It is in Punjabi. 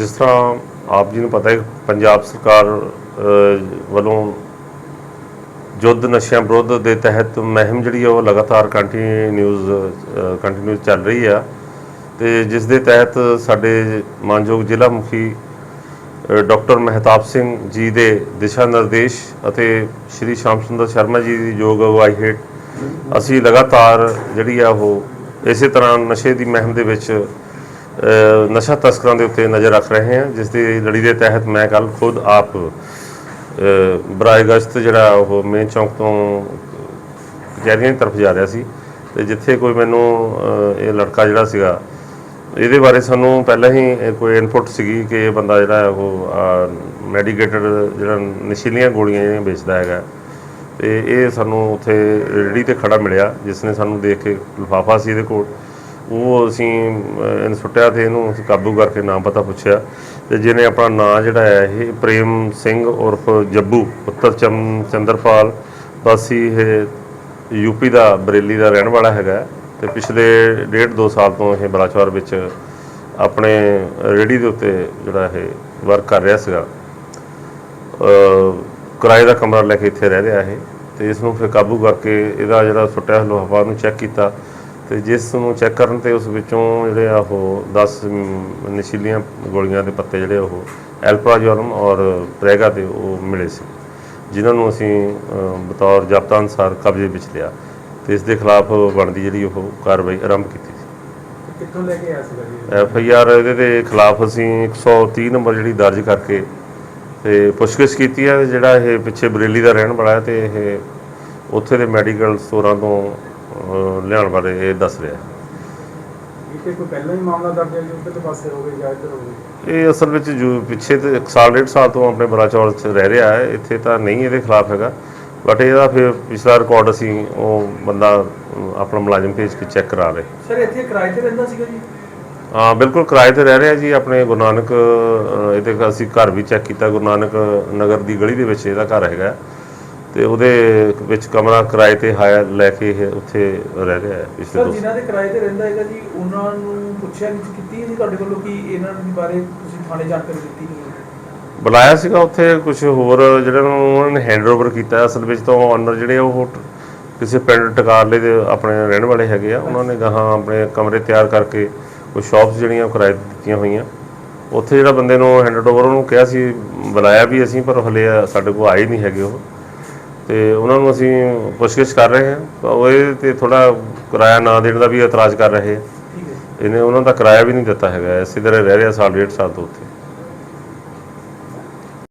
ਜਿਸ ਤਰ੍ਹਾਂ ਆਪ ਜੀ ਨੂੰ ਪਤਾ ਹੈ ਪੰਜਾਬ ਸਰਕਾਰ ਵੱਲੋਂ ਯੁੱਧ ਨਸ਼ਿਆਂ ਵਿਰੁੱਧ ਦੇ ਤਹਿਤ ਮਹਿਮ ਜਿਹੜੀ ਆ ਉਹ ਲਗਾਤਾਰ ਕੰਟੀਨਿਊਜ਼ ਕੰਟੀਨਿਊ ਚੱਲ ਰਹੀ ਆ ਤੇ ਜਿਸ ਦੇ ਤਹਿਤ ਸਾਡੇ ਮਾਨਯੋਗ ਜ਼ਿਲ੍ਹਾ ਮੁਖੀ ਡਾਕਟਰ ਮਹਿਤਾਬ ਸਿੰਘ ਜੀ ਦੇ ਦਿਸ਼ਾ ਨਿਰਦੇਸ਼ ਅਤੇ ਸ਼੍ਰੀ ਸ਼ਾਮ ਸੁੰਦਰ ਸ਼ਰਮਾ ਜੀ ਦੀ ਯੋਗ ਅਗਵਾਈ ਹੇਠ ਅਸੀਂ ਲਗਾਤਾਰ ਜਿਹੜੀ ਆ ਉਹ ਇਸੇ ਤਰ੍ਹਾਂ ਨਸ਼ੇ ਦੀ ਮਹਿਮ ਦੇ ਵਿੱਚ ਨਸ਼ਾ ਤਸਕਰਾਂ ਦੇ ਉੱਤੇ ਨਜ਼ਰ ਰੱਖ ਰਹੇ ਹਾਂ, ਜਿਸ ਦੀ ਲੜੀ ਦੇ ਤਹਿਤ ਮੈਂ ਕੱਲ ਖੁਦ ਆਪ ਬਰਾਏ ਗਸ਼ਤ ਜਿਹੜਾ ਉਹ ਮੇਨ ਚੌਂਕ ਤੋਂ ਕਚਹਿਰੀਆਂ ਦੀ ਤਰਫ ਜਾ ਰਿਹਾ ਸੀ ਤੇ ਜਿੱਥੇ ਕੋਈ ਮੈਨੂੰ ਇਹ ਲੜਕਾ ਜਿਹੜਾ ਸੀਗਾ, ਇਹਦੇ ਬਾਰੇ ਸਾਨੂੰ ਪਹਿਲਾਂ ਹੀ ਕੋਈ ਇਨਪੁਟ ਸੀਗੀ ਕਿ ਇਹ ਬੰਦਾ ਜਿਹੜਾ ਉਹ ਮੈਡੀਕੇਟਡ ਜਿਹੜਾ ਨਸ਼ੀਲੀਆਂ ਗੋਲੀਆਂ ਜਿਹੜੀਆਂ ਵੇਚਦਾ ਹੈਗਾ। ਤੇ ਇਹ ਸਾਨੂੰ ਉੱਥੇ ਰੇਹੜੀ ਤੇ ਖੜਾ ਮਿਲਿਆ, ਜਿਸ ਨੇ ਸਾਨੂੰ ਦੇਖ ਕੇ ਲਿਫਾਫਾ ਸੀ ਇਹਦੇ ਕੋਲ। ਉਹ ਅਸੀਂ ਇਹਨੂੰ ਸੁੱਟਿਆ ਤੇ ਇਹਨੂੰ ਅਸੀਂ ਕਾਬੂ ਕਰਕੇ ਨਾਮ ਪਤਾ ਪੁੱਛਿਆ। ਤੇ ਜਿਹਨੇ ਆਪਣਾ ਨਾਂ ਜਿਹੜਾ ਹੈ, ਇਹ ਪ੍ਰੇਮ ਸਿੰਘ ਉਰਫ ਜੱਬੂ, ਪੁੱਤਰ ਚਮ ਚੰਦਰਪਾਲ ਵਾਸੀ ਇਹ ਯੂਪੀ ਦਾ, ਬਰੇਲੀ ਦਾ ਰਹਿਣ ਵਾਲਾ ਹੈਗਾ ਤੇ ਪਿਛਲੇ ਡੇਢ ਦੋ ਸਾਲ ਤੋਂ ਇਹ ਬਲਾਚੌਰ ਵਿੱਚ ਆਪਣੇ ਰੇਹੜੀ ਦੇ ਉੱਤੇ ਜਿਹੜਾ ਇਹ ਵਰਕ ਕਰ ਰਿਹਾ ਸੀਗਾ। ਕਿਰਾਏ ਦਾ ਕਮਰਾ ਲੈ ਕੇ ਇੱਥੇ ਰਹਿ ਰਿਹਾ ਇਹ। ਤੇ ਇਸ ਨੂੰ ਫਿਰ ਕਾਬੂ ਕਰਕੇ ਇਹਦਾ ਜਿਹੜਾ ਸੁੱਟਿਆ ਹੋਇਆ ਨੂੰ ਚੈੱਕ ਕੀਤਾ। ਤੇ ਜਿਸ ਨੂੰ ਚੈੱਕ ਕਰਨ ਤੇ ਉਸ ਵਿੱਚੋਂ ਜਿਹੜੇ ਆ ਉਹ 10 ਨਸ਼ੀਲੀਆਂ ਗੋਲੀਆਂ ਦੇ ਪੱਤੇ ਜਿਹੜੇ ਉਹ ਐਲਪਰਾਜੋਲਮ ਔਰ ਪ੍ਰੈਗਾ ਦੇ ਉਹ ਮਿਲੇ ਸੀ ਜਿਨ੍ਹਾਂ ਨੂੰ ਅਸੀਂ ਬਤੌਰ ਜ਼ਾਬਤਾ ਅਨੁਸਾਰ ਕਬਜ਼ੇ ਵਿੱਚ ਲਿਆ ਤੇ ਇਸ ਦੇ ਖਿਲਾਫ ਬਣਦੀ ਜਿਹੜੀ ਉਹ ਕਾਰਵਾਈ ਆਰੰਭ ਕੀਤੀ ਸੀ। ਕਿੱਥੋਂ ਲੈ ਕੇ ਆਇਆ ਜੀ? ਐਫ ਆਈ ਆਰ ਇਹਦੇ ਦੇ ਖਿਲਾਫ ਅਸੀਂ 130 ਨੰਬਰ ਜਿਹੜੀ ਦਰਜ ਕਰਕੇ ਤੇ ਪੁੱਛਗਿੱਛ ਕੀਤੀ ਹੈ ਜਿਹੜਾ ਇਹ ਪਿੱਛੇ ਬਰੇਲੀ ਦਾ ਰਹਿਣ ਵਾਲਾ ਹੈ ਤੇ ਇਹ ਉੱਥੇ ਦੇ ਮੈਡੀਕਲ ਸਟੋਰਾਂ ਤੋਂ ਅਹ, ਲਿਆਉਣ ਬਾਰੇ ਇਹ ਦੱਸ ਰਿਹਾ। ਇਹ ਤੇ ਕੋਈ ਪਹਿਲਾਂ ਹੀ ਮਾਮਲਾ ਦਰਜ ਹੈ ਜੀ ਉਧਰਲੇ ਪਾਸੇ ਹੋ ਗਏ ਜਾਂ ਇੱਧਰ ਹੋ ਗਏ? ਇਹ ਅਸਲ ਵਿੱਚ ਜੋ ਪਿੱਛੇ ਤੇ ਇੱਕ ਸਾਲ ਡੇਢ ਸਾਲ ਤੋਂ ਆਪਣੇ ਬਲਾਚੌਰ 'ਚ ਰਹਿ ਰਿਹਾ ਹੈ ਇੱਥੇ ਤਾਂ ਨਹੀਂ ਇਹਦੇ ਖਿਲਾਫ ਹੈਗਾ। ਬਟ ਇਹਦਾ ਫਿਰ ਪਿਛਲਾ ਰਿਕਾਰਡ ਅਸੀਂ ਉਹ ਬੰਦਾ ਅਹ, ਆਪਣਾ ਮੁਲਾਜ਼ਮ ਭੇਜ ਕੇ ਚੈੱਕ ਕਰਾ ਰਹੇ ਸਰ ਇੱਥੇ ਕਿਰਾਏ ਤੇ ਰਹਿੰਦਾ ਸੀਗਾ ਜੀ? ਹਾਂ ਬਿਲਕੁਲ ਕਿਰਾਏ ਤੇ ਰਹਿ ਰਿਹਾ ਜੀ ਆਪਣੇ ਗੁਰੂ ਨਾਨਕ ਅਹ, ਇਹਦੇ ਅਸੀਂ ਘਰ ਵੀ ਚੈੱਕ ਕੀਤਾ ਗੁਰੂ ਨਾਨਕ ਨਗਰ ਦੀ ਗਲੀ ਦੇ ਵਿੱਚ ਇਹਦਾ ਘਰ ਹੈਗਾ। ਤੇ ਉਹਦੇ ਵਿੱਚ ਕਮਰਾ ਕਿਰਾਏ ਤੇ ਹਾਇਰ ਲੈ ਕੇ ਇਹ ਉੱਥੇ ਰਹਿ ਰਿਹਾ ਹੈ ਪਿਛਲੇ ਸਰ ਦੋ ਜਿਨ੍ਹਾਂ ਦੇ ਕਿਰਾਏ ਤੇ ਰਹਿੰਦਾ ਹੈਗਾ ਜੀ ਉਹਨਾਂ ਨੂੰ ਪੁੱਛਿਆ ਨਹੀਂ ਕੀਤੀ ਨਹੀਂ ਤੁਹਾਡੇ ਵੱਲੋਂ ਕਿ ਇਹਨਾਂ ਦੇ ਬਾਰੇ ਤੁਸੀਂ ਥਾਣੇ ਜਾਣਕਾਰੀ ਦਿੱਤੀ ਨਹੀਂ ਹੈ? ਬੁਲਾਇਆ ਸੀਗਾ ਉੱਥੇ ਕੁਝ ਹੋਰ ਜਿਹੜਾ ਨੂੰ ਉਹਨਾਂ ਨੇ ਹੈਂਡਓਵਰ ਕੀਤਾ ਅਸਲ ਵਿੱਚ ਤਾਂ ਓਨਰ ਜਿਹੜੇ ਆ ਉਹ ਕਿਸੇ ਪਿੰਡ ਟਕਾਰਲੇ ਦੇ ਆਪਣੇ ਰਹਿਣ ਵਾਲੇ ਹੈਗੇ ਆ ਉਹਨਾਂ ਨੇ ਗਾਹਾਂ ਆਪਣੇ ਕਮਰੇ ਤਿਆਰ ਕਰਕੇ ਕੋਈ ਸ਼ਾਪਸ ਜਿਹੜੀਆਂ ਉਹ ਕਿਰਾਏ ਤੇ ਦਿੱਤੀਆਂ ਹੋਈਆਂ। ਉੱਥੇ ਜਿਹੜਾ ਬੰਦੇ ਨੂੰ ਹੈਂਡਓਵਰ ਉਹਨੂੰ ਕਿਹਾ ਸੀ ਬੁਲਾਇਆ ਵੀ ਅਸੀਂ ਪਰ ਹਲੇ ਸਾਡੇ ਕੋਲ ਆਏ ਨਹੀਂ ਹੈਗੇ ਉਹ। ਤੇ ਉਹਨਾਂ ਨੂੰ ਅਸੀਂ ਪੁੱਛਗਿੱਛ ਕਰ ਰਹੇ ਹਾਂ। ਉਹ ਇਹ ਤੇ ਥੋੜਾ ਕਿਰਾਇਆ ਨਾ ਦੇਣ ਦਾ ਵੀ ਇਤਰਾਜ਼ ਕਰ ਰਹੇ ਆ ਇਹਨੇ ਉਹਨਾਂ ਦਾ ਕਿਰਾਇਆ ਵੀ ਨਹੀਂ ਦਿੱਤਾ ਹੈਗਾ। ਇਸੇ ਤਰ੍ਹਾਂ ਰਹਿ ਰਿਹਾ ਸਾਲ ਡੇਢ ਸਾਲ ਤੋਂ ਉੱਥੇ।